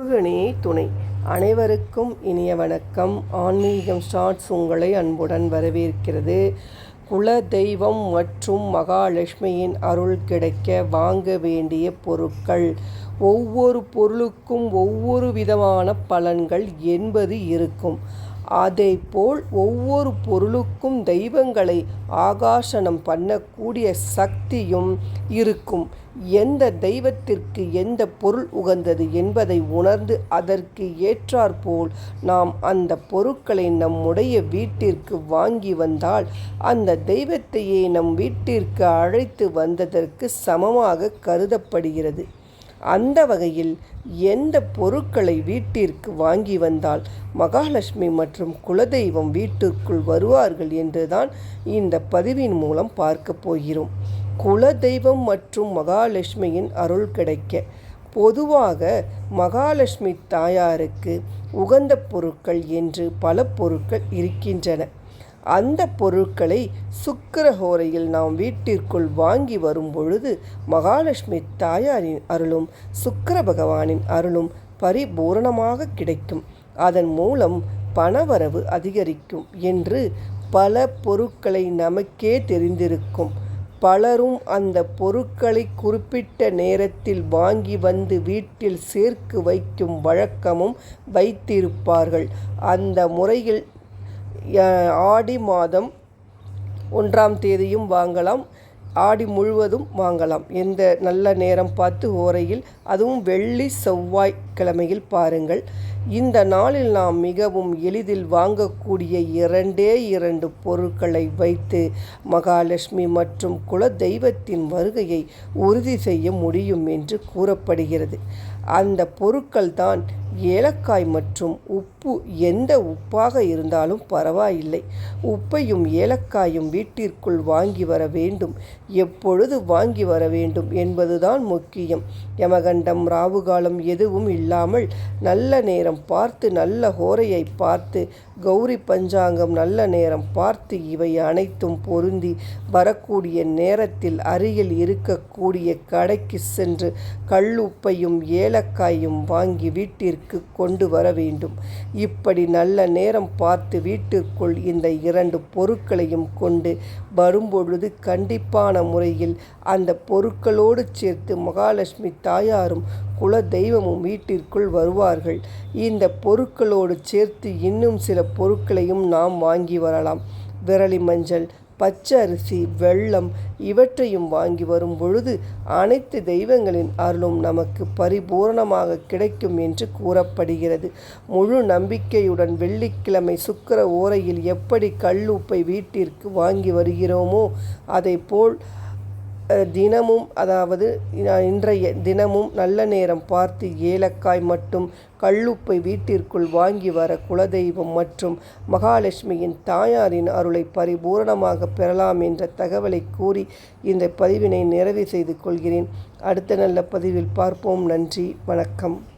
முருகனே துணை. அனைவருக்கும் இனிய வணக்கம். ஆன்மீகம் ஸ்டார்ட்ஸ் உங்களை அன்புடன் வரவேற்கிறது. குல தெய்வம் மற்றும் மகாலட்சுமியின் அருள் கிடைக்க வாங்க வேண்டிய பொருட்கள். ஒவ்வொரு பொருளுக்கும் ஒவ்வொரு விதமான பலன்கள் என்பது இருக்கும். அதேபோல் ஒவ்வொரு பொருளுக்கும் தெய்வங்களை ஆகாசனம் பண்ணக்கூடிய சக்தியும் இருக்கும். எந்த தெய்வத்திற்கு எந்த பொருள் உகந்தது என்பதை உணர்ந்து அதற்கு ஏற்றாற்போல் நாம் அந்த பொருட்களை நம்முடைய வீட்டிற்கு வாங்கி வந்தால் அந்த தெய்வத்தையே நம் வீட்டிற்கு அழைத்து வந்ததற்கு சமமாக கருதப்படுகிறது. அந்த வகையில் எந்த பொருட்களை வீட்டிற்கு வாங்கி வந்தால் மகாலட்சுமி மற்றும் குலதெய்வம் வீட்டிற்குள் வருவார்கள் என்றுதான் இந்த பதிவின் மூலம் பார்க்க போகிறோம். குலதெய்வம் மற்றும் மகாலட்சுமியின் அருள் கிடைக்க பொதுவாக மகாலட்சுமி தாயாருக்கு உகந்த பொருட்கள் என்று பல பொருட்கள் இருக்கின்றன. அந்த பொருட்களை சுக்கரஹோரையில் நாம் வீட்டிற்குள் வாங்கி வரும் பொழுது மகாலட்சுமி தாயாரின் அருளும் சுக்கர பகவானின் அருளும் பரிபூரணமாக கிடைக்கும். அதன் மூலம் பணவரவு அதிகரிக்கும் என்று பல பொருட்களை நமக்கே தெரிந்திருக்கும். பலரும் அந்த பொருட்களை குறிப்பிட்ட நேரத்தில் வாங்கி வந்து வீட்டில் சேர்க்கு வைக்கும் வழக்கமும் வைத்திருப்பார்கள். அந்த முறையில் ஆடி மாதம் ஒன்றாம் தேதியும் வாங்கலாம். ஆடி முழுவதும் வாங்கலாம். எந்த நல்ல நேரம் பார்த்து ஓரையில் அதுவும் வெள்ளி செவ்வாய் கிழமையில் பாருங்கள். இந்த நாளில் நாம் மிகவும் எளிதில் வாங்கக்கூடிய இரண்டே இரண்டு பொருட்களை வைத்து மகாலட்சுமி மற்றும் குல தெய்வத்தின் வருகையை உறுதி செய்ய முடியும் என்று கூறப்படுகிறது. அந்த பொருட்கள் தான் ஏலக்காய் மற்றும் உப்பு எந்த உப்பாக இருந்தாலும் பரவாயில்லை. உப்பையும் ஏலக்காயும் வீட்டிற்குள் வாங்கி வர வேண்டும். எப்பொழுது வாங்கி வர வேண்டும் என்பதுதான் முக்கியம். யமகண்டம் ராவுகாலம் எதுவும் இல்லாமல் நல்ல நேரம் பார்த்து நல்ல ஹோரையை பார்த்து கௌரி பஞ்சாங்கம் நல்ல நேரம் பார்த்து இவை அனைத்தும் பொருந்தி வரக்கூடிய நேரத்தில் அருகில் இருக்கக்கூடிய கடைக்கு சென்று கல்லுப்பையும் ஏலக்காயும் வாங்கி வீட்டிற்கு கொண்டு வர வேண்டும். இப்படி நல்ல நேரம் பார்த்து வீட்டிற்குள் இந்த இரண்டு பொருட்களையும் கொண்டு வரும்பொழுது கண்டிப்பான முறையில் அந்த பொருட்களோடு சேர்த்து மகாலட்சுமி தாயாரும் குல தெய்வமும் வீட்டிற்குள் வருவார்கள். இந்த பொருட்களோடு சேர்த்து இன்னும் சில பொருட்களையும் நாம் வாங்கி வரலாம். விரலி மஞ்சள் பச்சரிசி வெள்ளம் இவற்றையும் வாங்கி வரும் பொழுது அனைத்து தெய்வங்களின் அருளும் நமக்கு பரிபூரணமாக கிடைக்கும் என்று கூறப்படுகிறது. முழு நம்பிக்கையுடன் வெள்ளிக்கிழமை சுக்கர ஓரையில் எப்படி கல்லுப்பை வீட்டிற்கு வாங்கி வருகிறோமோ அதை போல் தினமும் அதாவது இன்றைய தினமும் நல்ல நேரம் பார்த்து ஏலக்காய் மற்றும் கல்லுப்பை வீட்டிற்குள் வாங்கி வர குலதெய்வம் மற்றும் மகாலட்சுமியின் தாயாரின் அருளை பரிபூரணமாக பெறலாம் என்ற தகவலை கூறி இந்த பதிவினை நிறைவு செய்து கொள்கிறேன். அடுத்த நல்ல பதிவில் பார்ப்போம். நன்றி. வணக்கம்.